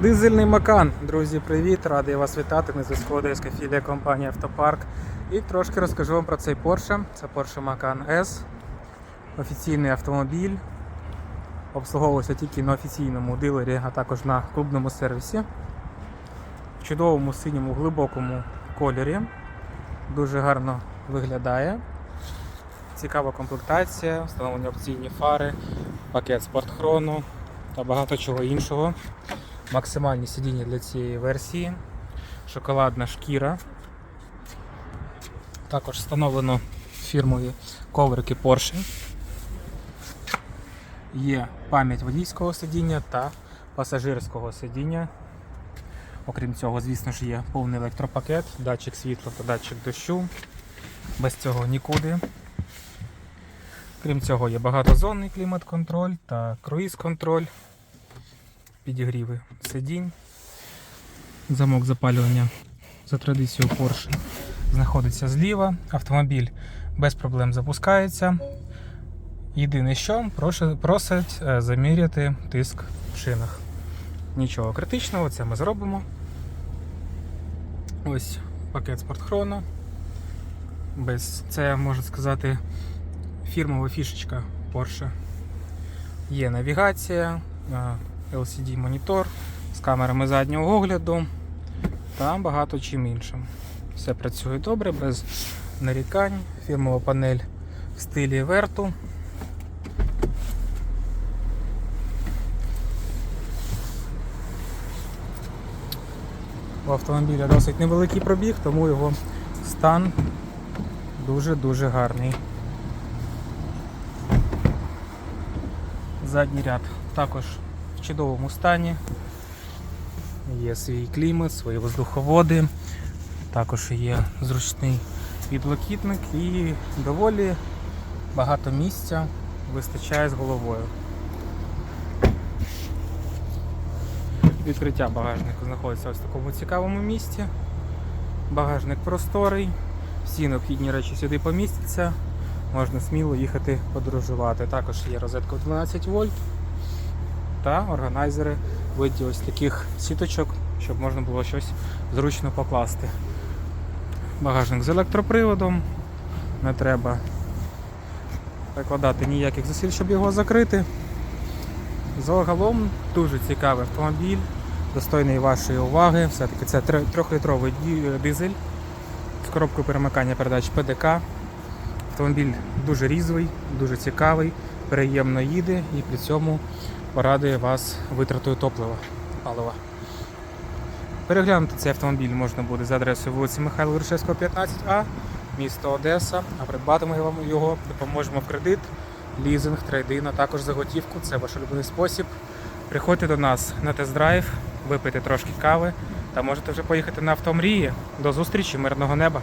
Дизельний Макан. Друзі, привіт! Радий вас вітати. На зв'язку Одеська філія компанії Автопарк. І трошки розкажу вам про цей Porsche. Це Porsche Macan S. Офіційний автомобіль. Обслуговувався тільки на офіційному дилері, а також на клубному сервісі. В чудовому синьому глибокому кольорі. Дуже гарно виглядає. Цікава комплектація, встановлені опційні фари, пакет спортхрону та багато чого іншого. Максимальні сидіння для цієї версії, шоколадна шкіра. Також встановлено фірмові коврики Porsche. Є пам'ять водійського сидіння та пасажирського сидіння. Окрім цього, звісно ж, є повний електропакет, датчик світла та датчик дощу. Без цього нікуди. Крім цього, є багатозонний клімат-контроль та круїз-контроль, підігріви сидінь, замок запалювання за традицією Porsche знаходиться зліва. Автомобіль без проблем запускається. Єдине що, просить е, заміряти тиск в шинах. Нічого критичного, це ми зробимо. Ось пакет спортхрону. Без це можна сказати фірмова фішечка Porsche. Є навігація, LCD монітор з камерами заднього огляду та багато чим іншим. Все працює добре, без нарікань. Фірмова панель в стилі верту. У автомобіля досить невеликий пробіг, тому його стан дуже-дуже гарний. Задній ряд також в чудовому стані. Є свій клімат, свої воздуховоди, також є зручний підлокітник і доволі багато місця вистачає з головою. Відкриття багажнику знаходиться ось в такому цікавому місці. Багажник просторий, всі необхідні речі сюди помістяться можна сміло їхати подорожувати. Також є розетка в 12 вольт та органайзери в виді ось таких сіточок, щоб можна було щось зручно покласти. Багажник з електроприводом, не треба прикладати ніяких зусиль, щоб його закрити. Загалом дуже цікавий автомобіль, достойний вашої уваги. Все-таки це 3-літровий дизель з коробкою перемикання передач ПДК. Автомобіль дуже різвий, дуже цікавий, приємно їде і при цьому порадує вас витратою топлива палива. Переглянути цей автомобіль можна буде за адресою вулиці Михайла Грушевського, 15А, місто Одеса, а придбати ми вам його допоможемо в кредит, лізинг, трейдин, а також за готівку. Це ваш улюблений спосіб. Приходьте до нас на тест-драйв, випийте трошки кави та можете вже поїхати на автомрії. До зустрічі, мирного неба!